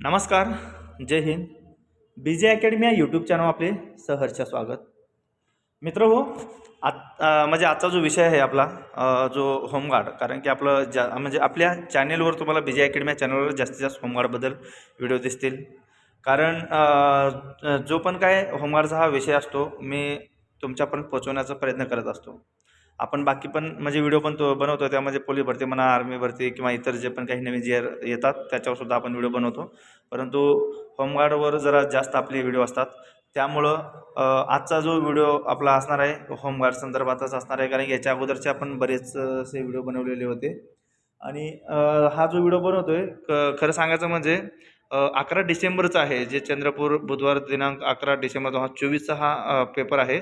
नमस्कार जय Hind. B J academy या YouTube channel आपले सहर्ष स्वागत. मित्र हो आत म्हणजे आजचा जो विषय आहे आपला जो होमगार्ड कारण की आपलं जा म्हणजे आपल्या चॅनेलवर तुम्हाला बी जे अकॅडमी या चॅनलवर जास्तीत जास्त होमगार्डबद्दल व्हिडिओ दिसतील. कारण जो पण काय होमगार्डचा हा विषय असतो मी तुमच्यापर्यंत पोहोचवण्याचा प्रयत्न करत असतो. आपण बाकी पण म्हणजे व्हिडिओ पण तो बनवतो त्यामध्ये पोलीस भरती म्हणा आर्मी भरती किंवा इतर जे पण काही नवीन जे येतात त्याच्यावर सुद्धा आपण व्हिडिओ बनवतो. परंतु होमगार्डवर जरा जास्त आपले व्हिडिओ असतात. त्यामुळं आजचा जो व्हिडिओ आपला असणार आहे होमगार्ड संदर्भातच असणार आहे. कारण की याच्या अगोदरचे आपण बरेच असे व्हिडिओ बनवलेले होते. आणि हा जो व्हिडिओ बनवतो आहे क खरं सांगायचं म्हणजे अकरा डिसेंबरचा आहे जे चंद्रपूर बुधवार दिनांक अकरा डिसेंबर दोन हजार चोवीसचा हा पेपर आहे.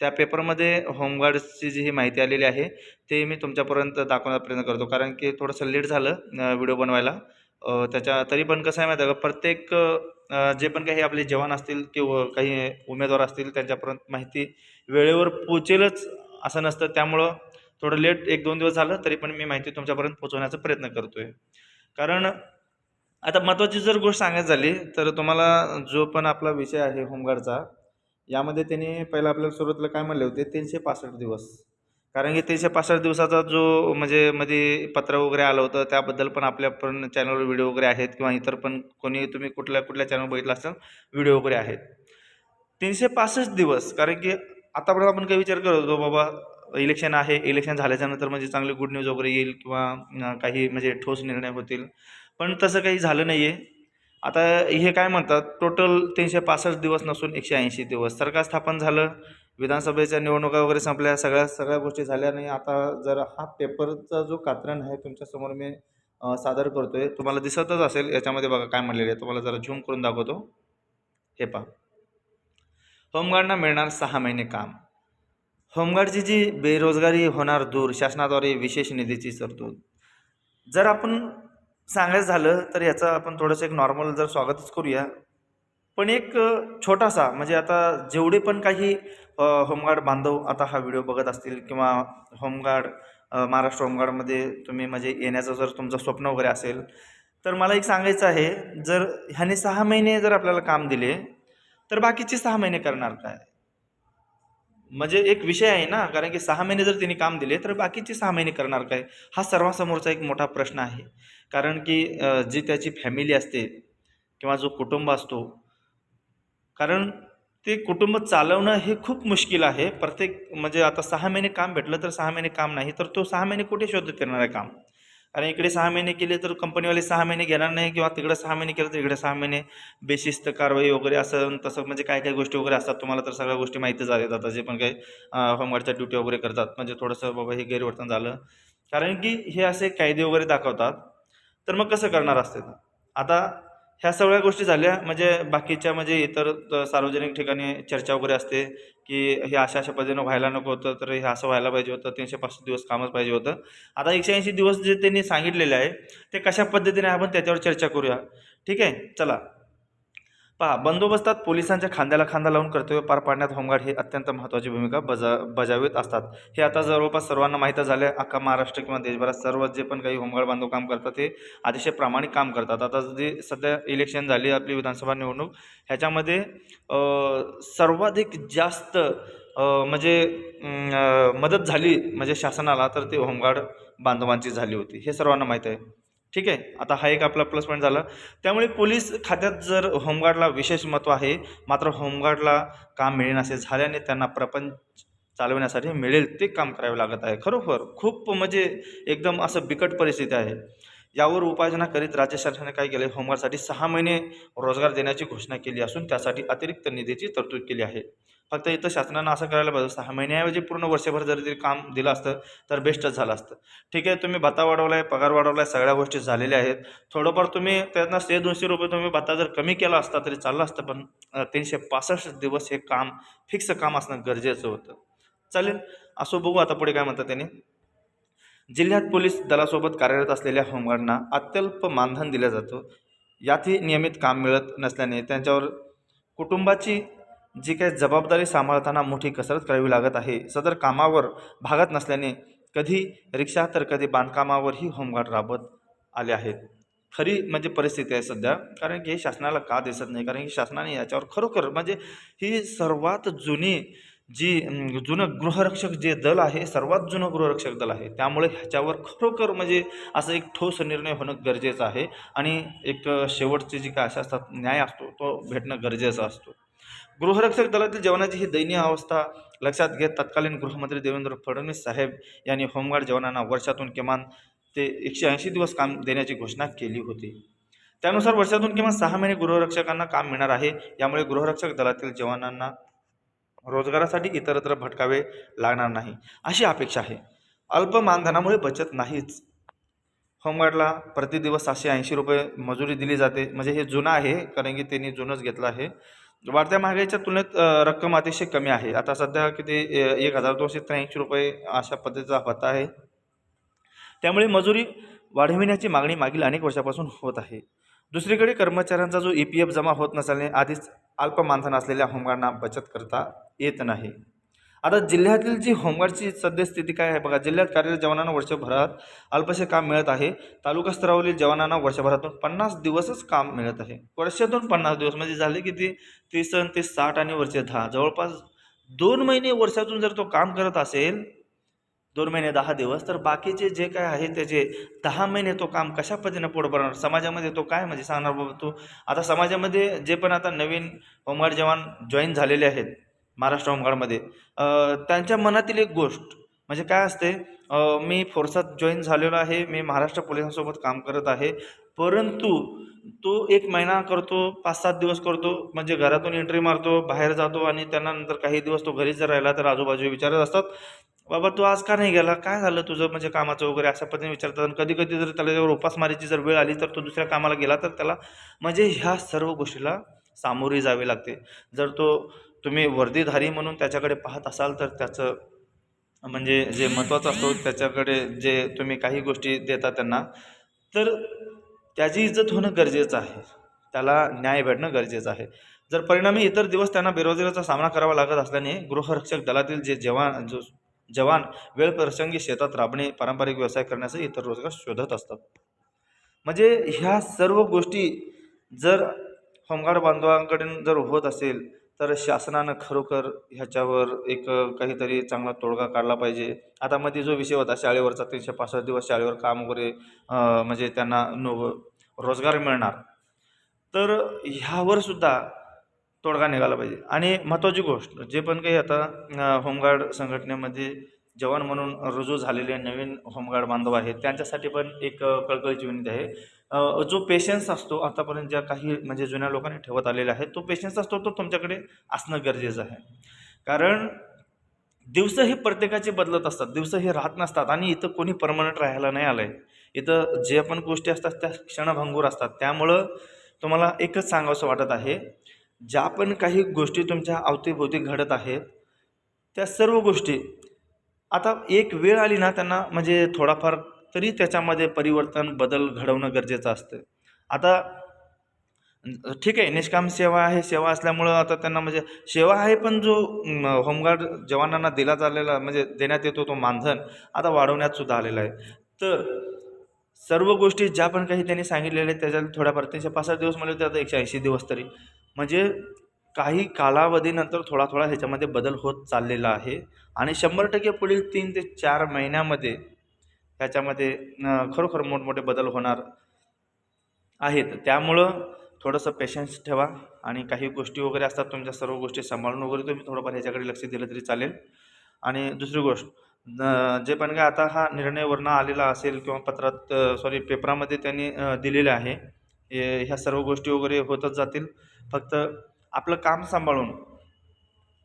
त्या पेपरमध्ये होमगार्डची जी ही माहिती आलेली आहे ते मी तुमच्यापर्यंत दाखवण्याचा प्रयत्न करतो. कारण की थोडंसं लेट झालं व्हिडिओ बनवायला. त्याच्या तरी पण कसं आहे माहिती आहे का? प्रत्येक जे पण काही आपले जवान असतील किंवा काही उमेदवार असतील त्यांच्यापर्यंत माहिती वेळेवर पोचेलच असं नसतं. त्यामुळं थोडं लेट एक दोन दिवस झालं तरी पण मी माहिती तुमच्यापर्यंत पोचवण्याचा प्रयत्न करतो आहे कारण आता महत्त्वाची जर गोष्ट सांगायची झाली तर तुम्हाला जो पण आपला विषय आहे होमगार्डचा यामध्ये त्याने पहिला आपल्याला सुरुवातीला काय म्हणले होते? तीनशे पासष्ट दिवस. कारण की तीनशे पासष्ट दिवसाचा जो म्हणजे मध्ये पत्र वगैरे आलं होतं त्याबद्दल पण आपल्या पण चॅनलवर व्हिडिओ वगैरे आहेत किंवा इतर पण कोणी तुम्ही कुठल्या कुठल्या चॅनल बघितलं असेल व्हिडिओ वगैरे आहेत. तीनशे पासष्ट दिवस कारण की आतापर्यंत आपण काही विचार करत होतो बाबा इलेक्शन आहे इलेक्शन झाल्याच्यानंतर म्हणजे चांगली गुड न्यूज वगैरे येईल किंवा काही म्हणजे ठोस निर्णय होतील. पण तसं काही झालं नाही आहे आता हे काय म्हणतात टोटल तीनशे पासष्ट दिवस नसून एकशे ऐंशी दिवस. सरकार स्थापन झालं विधानसभेच्या निवडणुका वगैरे संपल्या सगळ्या सगळ्या गोष्टी झाल्या नाही आता जर हा पेपरचा जो कात्रण आहे तुमच्यासमोर मी सादर करतो आहे तुम्हाला दिसतच असेल याच्यामध्ये बघा काय म्हणलेलं आहे. तुम्हाला जरा झूम करून दाखवतो. हे पहा. होमगार्डना मिळणार सहा महिने काम. होमगार्डची जी बेरोजगारी होणार दूर शासनाद्वारे विशेष निधीची तरतूद. जर आपण सांगायचं झालं तर याचं आपण थोडंसं एक नॉर्मल जर स्वागतच करूया. पण एक छोटासा म्हणजे आता जेवढे पण काही होमगार्ड बांधव आता हा व्हिडिओ बघत असतील किंवा होमगार्ड महाराष्ट्र होमगार्डमध्ये तुम्ही म्हणजे येण्याचं जर तुमचं स्वप्न वगैरे असेल तर मला एक सांगायचं आहे जर ह्याने सहा महिने जर आपल्याला काम दिले तर बाकीचे सहा महिने करणार काय? म्हणजे एक विषय आहे ना कारण की सहा महिने जर तिने काम दिले तर बाकीचे सहा महिने करणार काय? हा सर्वांसमोरचा एक मोठा प्रश्न आहे. कारण की जी त्याची फॅमिली असते किंवा जो कुटुंब असतो कारण ते कुटुंब चालवणं हे खूप मुश्किल आहे. प्रत्येक म्हणजे आता सहा महिने काम भेटलं तर सहा महिने काम नाही तर तो सहा महिने कुठे शोधत येणार आहे काम? कारण इकडे सहा महिने केले तर कंपनीवाले सहा महिने घेणार नाही किंवा तिकडे सहा महिने केलं तर इकडे सहा महिने बेशिस्त कारवाई वगैरे असं तसं म्हणजे काय काय गोष्टी वगैरे असतात तुम्हाला तर सगळ्या गोष्टी माहितीच आहेत. आता जे पण काही होमगार्डच्या ड्युटी वगैरे करतात. म्हणजे थोडंसं बाबा हे गैरवर्तन झालं. कारण की हे असे कायदे वगैरे दाखवतात. तर मग कसं करणार असते? आता ह्या सगळ्या गोष्टी झाल्या. म्हणजे बाकीच्या म्हणजे इतर सार्वजनिक ठिकाणी चर्चा वगैरे असते की हे अशा अशा पद्धतीनं व्हायला नको होतं तर हे असं व्हायला पाहिजे होतं तीनशे पासष्ट दिवस कामच पाहिजे होतं. आता एकशे ऐंशी दिवस जे त्यांनी सांगितलेले आहे ते कशा पद्धतीने आपण त्याच्यावर चर्चा करूया? ठीक आहे? चला. पहा बंदोबस्तात पोलिसांच्या खांद्याला खांदा लावून कर्तव्य पार पाडण्यात होमगार्ड हे अत्यंत महत्त्वाची भूमिका बजा बजावत असतात. हे आता जवळपास सर्वांना माहीतच झालं आहे अख्खा महाराष्ट्र किंवा देशभरात सर्व जे पण काही होमगार्ड बांधव काम करतात ते अतिशय प्रामाणिक काम करतात. आता जे सध्या इलेक्शन झाली आपली विधानसभा निवडणूक ह्याच्यामध्ये सर्वाधिक जास्त म्हणजे मदत झाली म्हणजे शासनाला तर ते होमगार्ड बांधवांची झाली होती. हे सर्वांना माहीत आहे. ठीक आहे? आता हा एक आपला प्लस पॉईंट झाला. त्यामुळे पोलीस खात्यात जर होमगार्डला विशेष महत्त्व आहे मात्र होमगार्डला काम मिळेनासे झाल्याने त्यांना प्रपंच चालवण्यासाठी मिळेल ते काम करावे लागत आहे. खरोखर खूप म्हणजे एकदम असं बिकट परिस्थिती आहे. यावर उपाययोजना करीत राज्य शासनाने काय केले? होमगार्डसाठी सहा महिने रोजगार देण्याची घोषणा केली असून त्यासाठी अतिरिक्त निधीची तरतूद केली आहे. फक्त इथं शासनानं असं करायला पाहिजे सहा महिन्याऐवजी पूर्ण वर्षभर जर ते काम दिलं असतं तर बेस्टच झालं असतं. ठीक आहे तुम्ही भत्ता वाढवला आहे पगार वाढवला आहे सगळ्या गोष्टी झालेल्या आहेत. थोडंफार तुम्ही त्यांना से दोनशे रुपये तुम्ही भत्ता जर कमी केला असता तरी चाललं असतं पण तीनशे पासष्ट दिवस हे काम फिक्स काम असणं गरजेचं होतं. चालेल असं बघू आता पुढे काय म्हणतात त्यांनी. जिल्ह्यात पोलीस दलासोबत कार्यरत असलेल्या होमगार्डना अत्यल्प मानधन दिलं जातं. यातही नियमित काम मिळत नसल्याने त्यांच्यावर कुटुंबाची जी काही जबाबदारी सांभाळताना मोठी कसरत करावी लागत आहे सदर कामावर भागत नसल्याने कधी रिक्षा तर कधी बांधकामावरही होमगार्ड राबत आले आहेत. खरी म्हणजे परिस्थिती आहे सध्या कारण की हे शासनाला का दिसत नाही? कारण की शासनाने याच्यावर खरोखर म्हणजे ही सर्वात जुनी जी जुनं गृहरक्षक जे दल आहे सर्वात जुनं गृहरक्षक दल आहे त्यामुळे ह्याच्यावर खरोखर म्हणजे असं एक ठोस निर्णय होणं गरजेचं आहे आणि एक शेवटचे शेवटची जी काय आशा असतात न्याय असतो तो भेटणं गरजेचं असतो. गृहरक्षक दलातील जवानाची ही दयनीय अवस्था लक्षात घेत तत्कालीन गृहमंत्री देवेंद्र फडणवीस साहेब यांनी होमगार्ड जवानांना वर्षातून किमान ते एकशे ऐंशी दिवस काम देण्याची घोषणा केली होती. त्यानुसार वर्षातून किमान सहा महिने गृहरक्षकांना काम मिळणार आहे. यामुळे गृहरक्षक दलातील जवानांना रोजगारासाठी इतरत्र भटकावे लागणार नाही. अशी अपेक्षा आहे. अल्प मानधनामुळे बचत नाहीच. होमगार्डला प्रति दिवस सहाशे ऐंशी रुपये मजुरी दिली जाते. म्हणजे हे जुनं आहे. कारण की त्यांनी जुनंच घेतलं आहे. वाढत्या महागाईच्या तुलनेत रक्कम अतिशय कमी आहे. आता सध्या किती एक हजार दोनशे त्र्याऐंशी रुपये अशा पद्धतीचा भत्ता आहे. त्यामुळे मजुरी वाढविण्याची मागणी मागील अनेक वर्षापासून होत आहे. दुसरीकडे कर्मचाऱ्यांचा जो ई पी एफ जमा होत नसल्याने आधीच अल्प मानधन असलेल्या होमगार्डना बचत करता येत नाही. आता जिल्ह्यातील जी होमगार्डची सद्यस्थिती काय आहे? बघा जिल्ह्यात कार्यरत जवानांना वर्षभरात अल्पसे काम मिळत आहे. तालुका स्तरावरील जवानांना वर्षभरातून पन्नास दिवसच काम मिळत आहे. वर्षातून पन्नास दिवस म्हणजे झाले किती? तीस ते साठ आणि वर्षे दहा. जवळपास दोन महिने वर्षातून जर तो काम करत असेल दोन महिने दहा दिवस तर बाकीचे जे काय आहे त्याचे दहा महिने तो काम कशा पद्धतीनं पुढे भरणार? समाजामध्ये तो काय म्हणजे सांगणार बाबा तो? आता समाजामध्ये जे पण आता नवीन होमगार्ड जवान जॉईन झालेले आहेत महाराष्ट्र होमगार्डमध्ये. त्यांच्या मनातील एक गोष्ट म्हणजे काय असते मी फोर्सात जॉईन झालेलो आहे मी महाराष्ट्र पोलिसांसोबत काम करत आहे परंतु तो एक महिना करतो पाच सात दिवस करतो म्हणजे घरातून एंट्री मारतो बाहेर जातो आणि त्यांना नंतर काही दिवस तो घरीच जर राहिला तर आजूबाजू विचारत असतात बाबा तू आज का नाही गेला? काय झालं तुझं? म्हणजे कामाचं वगैरे अशा पद्धतीने विचारतात आणि कधी कधी जर त्याला जर उपासमारीची जर वेळ आली तर तो दुसऱ्या कामाला गेला तर त्याला म्हणजे ह्या सर्व गोष्टीला सामोरी जावे लागते. जर तो तुम्ही वर्दीधारी म्हणून त्याच्याकडे पाहत असाल तर त्याचं म्हणजे जे महत्त्वाचं असतो त्याच्याकडे जे तुम्ही काही गोष्टी देता त्यांना तर त्याची इज्जत होणं गरजेचं आहे. त्याला न्याय भेटणं गरजेचं आहे. जर परिणामी इतर दिवस त्यांना बेरोजगारीचा सामना करावा लागत असल्याने गृहरक्षक दलातील जे जवान जो जवान वेळ प्रसंगी शेतात राबणे पारंपरिक व्यवसाय करण्याचे इतर रोजगार शोधत असतात. म्हणजे ह्या सर्व गोष्टी जर होमगार्ड बांधवांकडून जर होत असेल तर शासनानं खरोखर ह्याच्यावर एक काहीतरी चांगला तोडगा काढला पाहिजे. आता मध्ये जो विषय होता शाळेवरचा तीनशे पासष्ट दिवस शाळेवर काम वगैरे म्हणजे त्यांना नो रोजगार मिळणार. तर ह्यावर सुद्धा तोडगा निघाला पाहिजे. आणि महत्त्वाची गोष्ट जे पण काही आता होमगार्ड संघटनेमध्ये जवान म्हणून रुजू झालेले नवीन होमगार्ड बांधव आहेत त्यांच्यासाठी पण एक कळकळीची विनंती आहे. जो पेशन्स असतो आतापर्यंत ज्या काही म्हणजे जुन्या लोकांनी ठेवत आलेला आहे तो पेशन्स असतो तो तुमच्याकडे असणं गरजेचं आहे. कारण दिवस हे प्रत्येकाचे बदलत असतात दिवस हे राहत नसतात आणि इथं कोणी परमनंट राहायला नाही आलं आहे इथं जे पण गोष्टी असतात त्या क्षणभंगूर असतात. त्यामुळं तुम्हाला एकच सांगावंसं वाटत आहे ज्या पण काही गोष्टी तुमच्या अवतीभोवती घडत आहेत त्या सर्व गोष्टी आता एक वेळ आली ना त्यांना म्हणजे थोडाफार तरी त्याच्यामध्ये परिवर्तन बदल घडवणं गरजेचं असतं. आता ठीक आहे निष्काम सेवा आहे सेवा असल्यामुळं आता त्यांना म्हणजे सेवा आहे पण जो होमगार्ड जवानांना दिला चाललेला म्हणजे देण्यात येतो तो मानधन आता वाढवण्यात सुद्धा आलेला आहे. तर सर्व गोष्टी ज्या पण काही त्यांनी सांगितलेल्या आहेत त्याच्यात थोड्याफार तीनशे पासष्ट दिवस म्हणजे आता एकशे ऐंशी दिवस तरी. म्हणजे काही कालावधीनंतर थोडा थोडा ह्याच्यामध्ये बदल होत चाललेला आहे. आणि शंभर टक्के पुढील तीन ते चार महिन्यामध्ये ह्याच्यामध्ये खरोखर मोठमोठे बदल होणार आहेत. त्यामुळं थोडंसं पेशन्स ठेवा आणि काही गोष्टी वगैरे असतात तुमच्या सर्व गोष्टी सांभाळून वगैरे तुम्ही थोडंफार ह्याच्याकडे लक्ष दिलं तरी चालेल. आणि दुसरी गोष्ट जे पण काय आता हा निर्णय वर्ण आलेला असेल किंवा पत्रात सॉरी पेपरामध्ये त्यांनी दिलेलं आहे हे- ह्या सर्व गोष्टी वगैरे होतच जातील. फक्त आपलं काम सांभाळून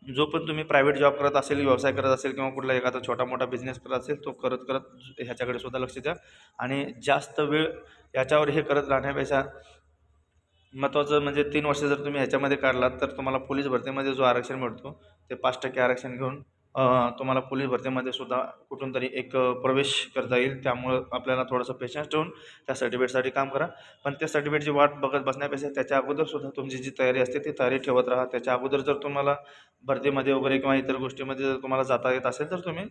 जो पण तुम्ही प्रायव्हेट जॉब करत असेल व्यवसाय करत असेल किंवा कुठला एखादा छोटा मोठा बिझनेस करत असेल तो करत करत ह्याच्याकडे सुद्धा लक्ष द्या. आणि जास्त वेळ याच्यावर हे करत राहण्यापेक्षा महत्त्वाचं म्हणजे तीन वर्ष जर तुम्ही ह्याच्यामध्ये काढलात तर तुम्हाला पोलीस भरतीमध्ये जो आरक्षण मिळतो ते पाच टक्के आरक्षण घेऊन तुम्हाला पोलीस भरतीमध्ये सुद्धा कुठून तरी एक प्रवेश करता येईल. त्यामुळं आपल्याला थोडंसं पेशन्स ठेवून त्या सर्टिफिकेटसाठी काम करा. पण त्या सर्टिफिकेटची वाट बघत बसण्यापेक्षा त्याच्या अगोदरसुद्धा तुमची जी तयारी असते ती तयारी ठेवत राहा. त्याच्या अगोदर जर तुम्हाला भरतीमध्ये वगैरे किंवा इतर गोष्टीमध्ये जर तुम्हाला जाता येत असेल तर तुम्ही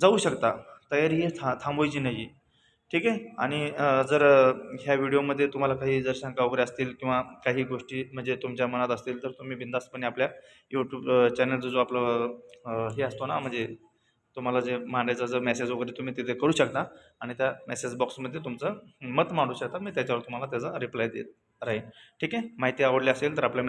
जाऊ शकता. तयारी ही था थांबवायची नाही ठीक आहे? आणि जर ह्या व्हिडिओमध्ये तुम्हाला काही जर शंका वगैरे असतील किंवा काही गोष्टी म्हणजे तुमच्या मनात असतील तर तुम्ही बिंदास्तपणे आपल्या यूट्यूब चॅनलचा जो आपलं हे असतो ना म्हणजे तुम्हाला जे मांडायचा जर मेसेज वगैरे तुम्ही तिथे करू शकता आणि त्या मेसेज बॉक्समध्ये तुमचं मत मांडू शकता. मी त्याच्यावर तुम्हाला त्याचा रिप्लाय देत राहील ठीक आहे? माहिती आवडली असेल तर आपल्या